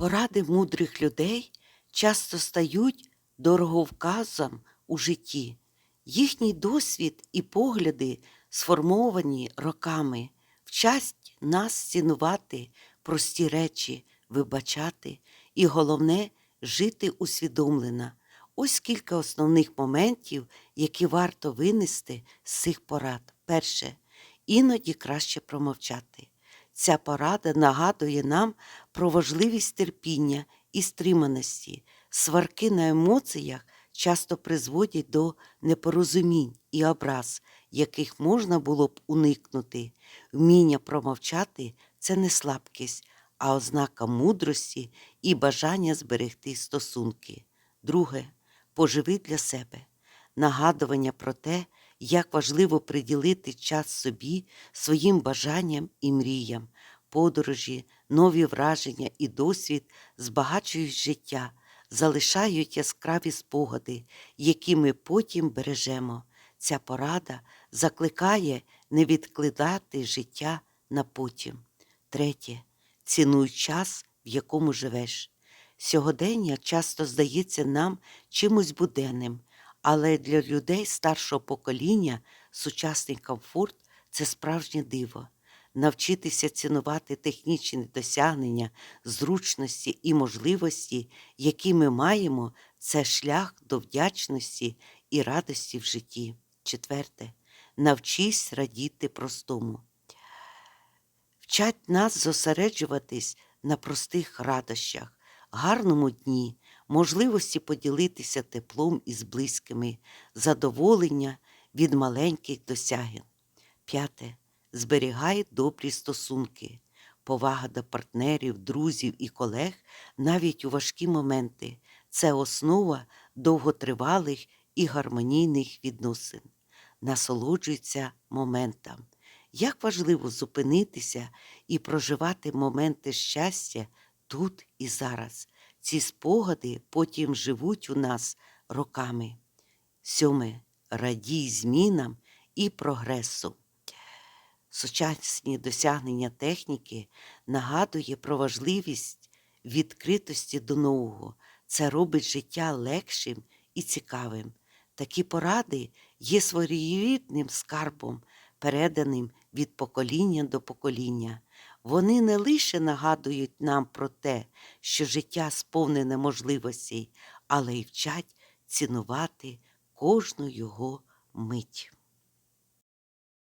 Поради мудрих людей часто стають дороговказом у житті. Їхній досвід і погляди, сформовані роками, вчать нас цінувати прості речі, вибачати і, головне, жити усвідомлено. Ось кілька основних моментів, які варто винести з цих порад. Перше, іноді краще промовчати. Ця порада нагадує нам про важливість терпіння і стриманості. Сварки на емоціях часто призводять до непорозумінь і образ, яких можна було б уникнути. Вміння промовчати це не слабкість, а ознака мудрості і бажання зберегти стосунки. Друге, поживи для себе нагадування про те, як важливо приділити час собі, своїм бажанням і мріям, подорожі, нові враження і досвід збагачують життя, залишають яскраві спогади, які ми потім бережемо. Ця порада закликає не відкладати життя на потім. Третє. Цінуй час, в якому живеш. Сьогодення часто здається нам чимось буденним, але для людей старшого покоління сучасний комфорт це справжнє диво. Навчитися цінувати технічні досягнення, зручності і можливості, які ми маємо, це шлях до вдячності і радості в житті. Четверте, навчись радіти простому. Вчать нас зосереджуватись на простих радощах, гарному дні, можливості поділитися теплом із близькими, задоволення від маленьких досягнень. П'яте. Зберігай добрі стосунки, повага до партнерів, друзів і колег навіть у важкі моменти. Це основа довготривалих і гармонійних відносин. Насолоджуйся моментом. Як важливо зупинитися і проживати моменти щастя тут і зараз. Ці спогади потім живуть у нас роками. Сьоме. Радій змінам і прогресу. Сучасні досягнення техніки нагадує про важливість відкритості до нового. Це робить життя легшим і цікавим. Такі поради є своєрідним скарбом, переданим від покоління до покоління. Вони не лише нагадують нам про те, що життя сповнене можливостей, але й вчать цінувати кожну його мить.